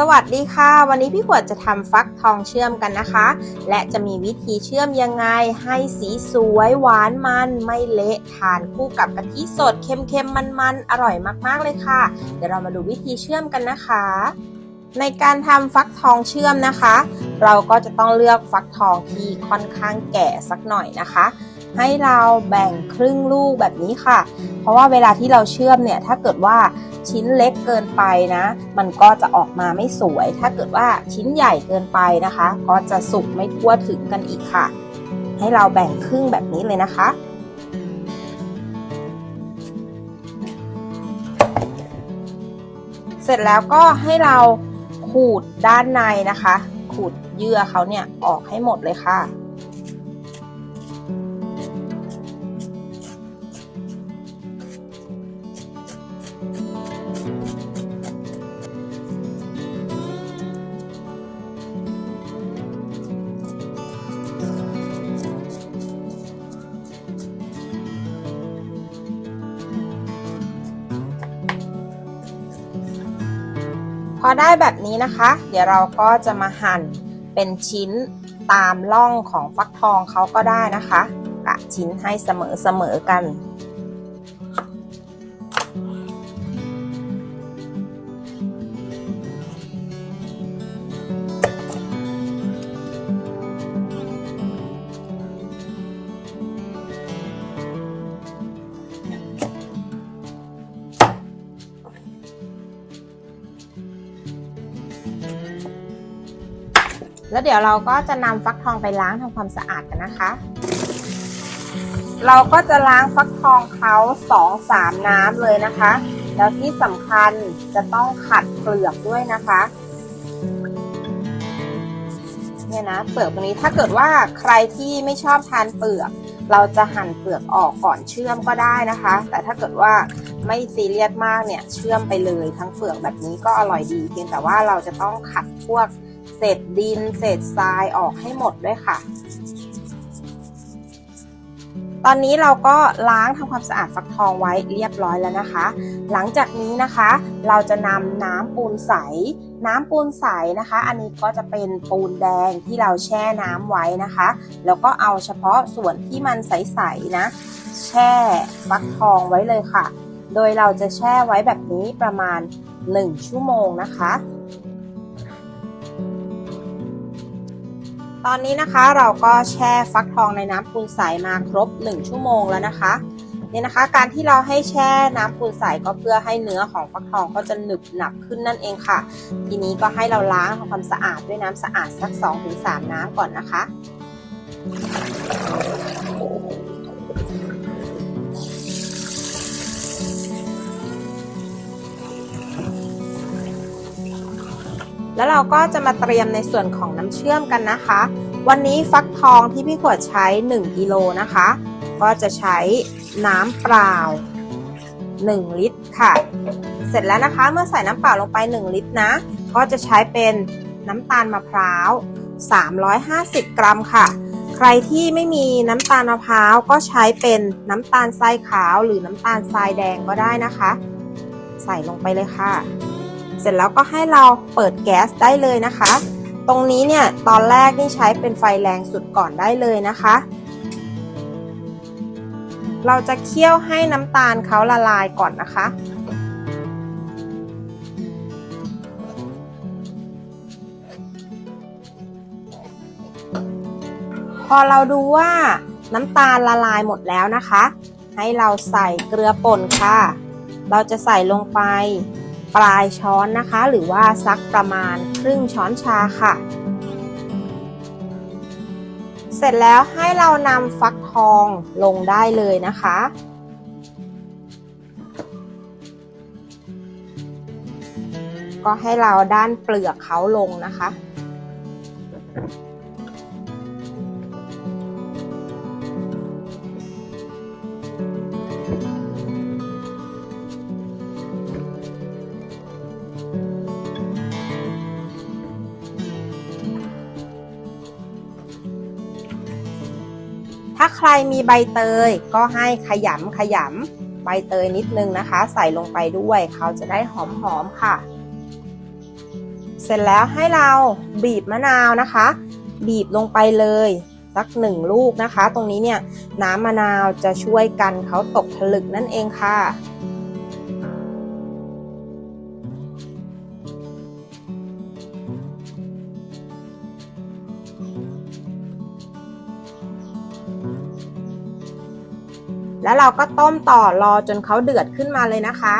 สวัสดีค่ะ วันนี้พี่ขวดจะทำฟักทองเชื่อมกันนะคะ และจะมีวิธีเชื่อมยังไง ให้สีสวยหวานมันไม่เละทานคู่กับกะทิสดเค็มๆมันๆอร่อยมากๆเลยค่ะ เดี๋ยวเรามาดูวิธีเชื่อมกันนะคะ ในการทำฟักทองเชื่อมนะคะ เราก็จะต้องเลือกฟักทองที่ค่อนข้างแก่สักหน่อยนะคะ ให้เราแบ่งครึ่งลูกแบบนี้ค่ะ เพราะว่าเวลาที่เราเชื่อมเนี่ยถ้าเกิดว่าชิ้นเล็กเกินไปนะ มันก็จะออกมาไม่สวย ถ้าเกิดว่าชิ้นใหญ่เกินไปนะคะ ก็จะสุกไม่ทั่วถึงกันอีกค่ะ ให้เราแบ่งครึ่งแบบนี้เลยนะคะเสร็จแล้วก็ให้เราขูดด้านในนะคะ ขูดเยื่อเขาเนี่ยออกให้หมดเลยค่ะ อได้แบบนี้นะคะ เดี๋ยวเราก็จะมาหั่นเป็นชิ้นตามร่องของฟักทองเขาก็ได้นะคะ กะชิ้นให้เสมอๆกัน แล้วเดี๋ยวเราก็จะนำฟักทองไปล้างทำความสะอาดกันนะคะ เราก็จะล้างฟักทองเขาสองสามน้ำเลยนะคะ แล้วที่สำคัญจะต้องขัดเปลือกด้วยนะคะเนี่ยนะเปลือกตรงนี้ถ้าเกิดว่าใครที่ไม่ชอบทานเปลือก เราจะหั่นเปลือกออกก่อนเชื่อมก็ได้นะคะ แต่ถ้าเกิดว่า ไม่ซีเรียสมากเนี่ยเชื่อมไปเลยทั้งเปลือกแบบนี้ก็อร่อยดีเพียงแต่ว่าเราจะต้องขัดพวกเศษดิน เศษทรายออกให้หมดด้วยค่ะ ตอนนี้เราก็ล้างทำความสะอาดฟักทองไว้เรียบร้อยแล้วนะคะ หลังจากนี้นะคะ เราจะนำน้ำปูนใส น้ำปูนใสนะคะ อันนี้ก็จะเป็นปูนแดงที่เราแช่น้ำไว้นะคะ แล้วก็เอาเฉพาะส่วนที่มันใสๆนะ แช่ฟักทองไว้เลยค่ะ โดยเราจะแช่ไว้แบบนี้ประมาณ 1 ชั่วโมงนะคะ ตอนนี้นะคะเราก็แช่ฟักทองในน้ำปูนใสมาครบ 1 ชั่วโมงแล้วนะคะเนี่ยนะคะ การที่เราให้แช่น้ำปูนใสก็เพื่อให้เนื้อของฟักทองก็จะหนึบหนับขึ้นนั่นเองค่ะ ทีนี้ก็ให้เราล้างทำความสะอาดด้วยน้ำสะอาดสัก 2-3 น้ำก่อนนะคะ แล้วเราก็จะมาเตรียมในส่วนของน้ำเชื่อมกันนะคะ วันนี้ฟักทองที่พี่ขวดใช้ 1กิโลนะคะ ก็จะใช้น้ำเปล่า 1 ลิตรค่ะ เสร็จแล้วนะคะเมื่อใส่น้ำเปล่าลงไป 1 ลิตรนะ ก็จะใช้เป็นน้ำตาลมะพร้าว 350 กรัมค่ะ ใครที่ไม่มีน้ำตาลมะพร้าวก็ใช้เป็นน้ำตาลทรายขาวหรือน้ำตาลทรายแดงก็ได้นะคะ ใส่ลงไปเลยค่ะ เสร็จแล้วก็ให้เราเปิดแก๊สได้เลยนะคะ ตรงนี้เนี่ยตอนแรกนี่ใช้เป็นไฟแรงสุดก่อนได้เลยนะคะ เราจะเคี่ยวให้น้ำตาลเขาละลายก่อนนะคะพอเราดูว่าน้ำตาลละลายหมดแล้วนะคะ ให้เราใส่เกลือป่นค่ะ เราจะใส่ลงไป ปลายช้อนนะคะ หรือว่าสักประมาณครึ่งช้อนชาค่ะ เสร็จแล้วให้เรานำฟักทองลงได้เลยนะคะ ก็ให้เราด้านเปลือกเขาลงนะคะาใครมีใบเตยก็ให้ขยำขยำใบเตยนิดนึงนะคะ ใส่ลงไปด้วยเขาจะได้หอมๆค่ะเเสร็จแล้วให้เราบีบมะนาวนะคะ บีบลงไปเลยสักหนึ่งลูกนะคะ ตรงนี้เนี่ยน้ำมะนาวจะช่วยกันเขาตกผลึกนั่นเองค่ะ แล้วเราก็ต้มต่อรอจนเขาเดือดขึ้นมาเลยนะคะ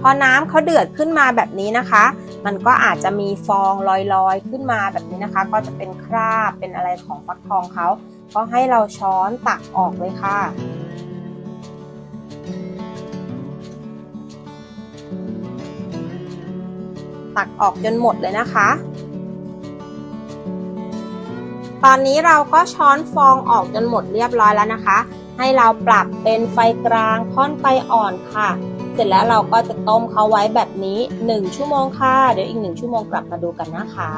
พอน้ำเขาเดือดขึ้นมาแบบนี้นะคะ มันก็อาจจะมีฟองลอยๆขึ้นมาแบบนี้นะคะ ก็จะเป็นคราบเป็นอะไรของฟักทองเขาก็ให้เราช้อนตักออกเลยค่ะตักออกจนหมดเลยนะคะ ตอนนี้เราก็ช้อนฟองออกจนหมดเรียบร้อยแล้วนะคะ ให้เราปรับเป็นไฟกลางค่อนไฟอ่อนค่ะ เสร็จแล้วเราก็จะต้มเขาไว้แบบนี้ 1 ชั่วโมงค่ะ เดี๋ยวอีก 1 ชั่วโมงกลับมาดูกันนะคะ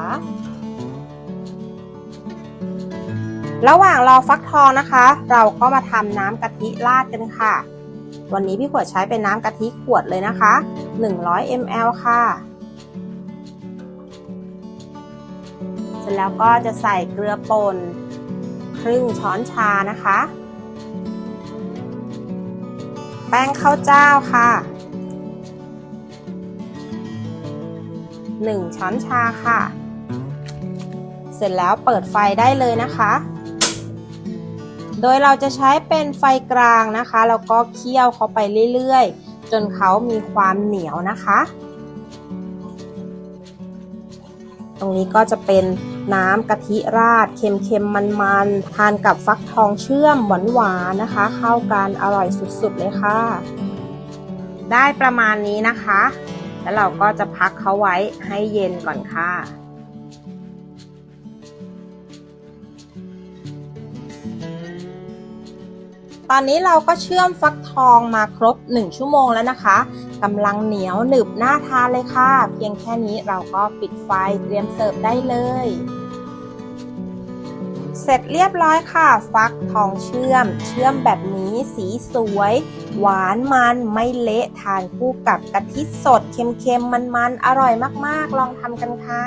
ระหว่างรอฟักทองนะคะ เราก็มาทำน้ำกะทิราดกันค่ะ วันนี้พี่ขวดใช้เป็นน้ำกะทิขวดเลยนะคะ 100 ml ค่ะ แล้วก็จะใส่เกลือป่นครึ่งช้อนชานะคะ แป้งข้าวเจ้าค่ะ 1 ช้อนชาค่ะ เสร็จแล้วเปิดไฟได้เลยนะคะ โดยเราจะใช้เป็นไฟกลางนะคะ แล้วก็เคี่ยวเขาไปเรื่อยๆ จนเขามีความเหนียวนะคะ ตรงนี้ก็จะเป็น น้ำกะทิราดเค็มๆมันๆทานกับฟักทองเชื่อมหวานๆนะคะ เข้ากันอร่อยสุดๆเลยค่ะ ได้ประมาณนี้นะคะ แล้วเราก็จะพักเขาไว้ให้เย็นก่อนค่ะ ตอนนี้เราก็เชื่อมฟักทองมาครบ 1 ชั่วโมงแล้วนะคะกำลังเหนียวหนึบน่าทานเลยค่ะ เพียงแค่นี้เราก็ปิดไฟเตรียมเสิร์ฟได้เลย เสร็จเรียบร้อยค่ะ ฟักทองเชื่อม เชื่อมแบบนี้สีสวย หวานมันไม่เละทานคู่กับกะทิสดเค็มๆมันๆอร่อยมากๆ ลองทำกันค่ะ